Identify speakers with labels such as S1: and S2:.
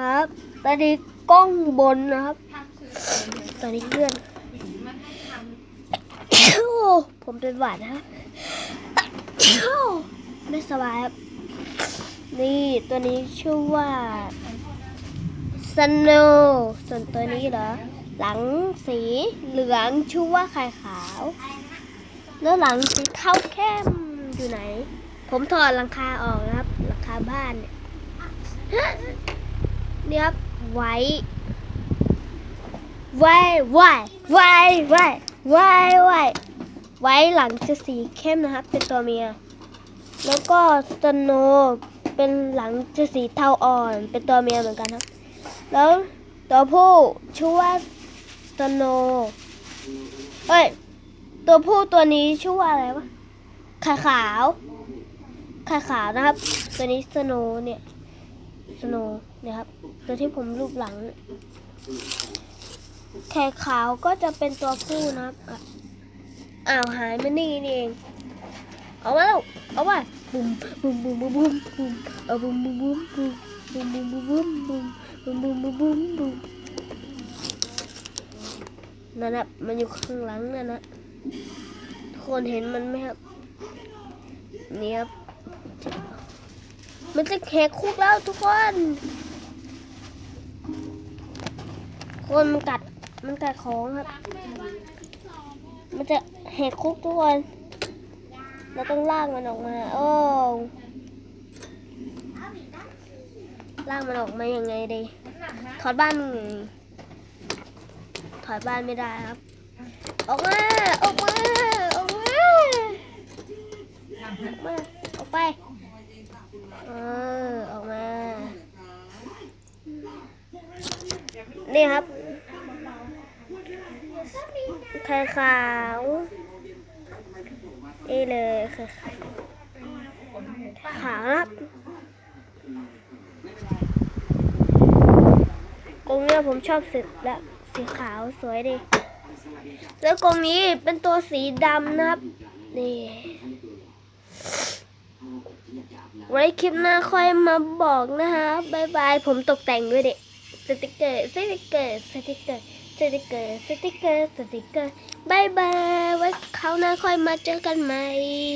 S1: ครับ ตอนนี้กล้องบนนะครับ ตอนนี้เลื่อนโอ้ผมเป็นหวัดนะครไม่สบายครับ นี่ตัวนี้ชื่อว่าสโนส่วนตัวนี้เหรอ หลังสีเหลืองชื่อว่าไข่ขาว แล้วหลังสีเทาเข้มอยู่ไหน ผมถอดหลังคาออกนะครับ หลังคาบ้านเนี่ย เรียบไว้ ไว้ไว้ไว้ไว้ไว้ไว้ไว้หลังจะสีเข้มนะครับ เป็นตัวเมีย แล้วก็สโนเป็นหลังจะสีเทาอ่อน เป็นตัวเมียเหมือนกันครับ แล้วตัวผู้ชื่อว่าสโนเฮ้ย ตัวผู้ตัวนี้ชื่อว่าอะไรวะขาขาวขาขาวนะครับ ตัวนี้สโนเนี่ย สโนเนี่ยครับตัวที่ผมรูปหลังเนี่ยไข่ขาวก็จะเป็นตัวผู้นะครับอ้าวหายมานี่นี่เอง เอามาล้วเอามาบุมบุมบุมบุมบุมบุมเอาบุมบุมบุมบุมบุมบุมบุมบุมบุมบุมบุมบุมบุมนั่นนะมันอยู่ข้างหลังนั่นนะทุกคนเห็นมันไหมครับ นี่ครับ มันจะแหกคุกแล้วทุกคน คนมันกัดมันกัดของครับ มันจะแหกคุกทุกคน เราต้องลากมันออกมาโอ้ลากมันออกมายังไงดีถอดบ้านถอดบ้านไม่ได้ครับ ออกมาออกมาออกมาออกมาออกไป เออออกมา นี่ครับไข่ขาว นี่เลยไข่ขาวครับกรงเนี้ยผมชอบสีแบบสีขาวสวยดี แล้วกรงนี้เป็นตัวสีดำนะครับ นี่ ไว้คลิปหน้าค่อยมาบอกนะคะบายบาย ผมตกแต่งด้วยเด็กสติกเกอร์สติกเกอร์สติกเกอร์สติกเกอร์สติกเกอร์สติกเกอร์บายบาย ไว้คราวหน้าค่อยมาเจอกันใหม่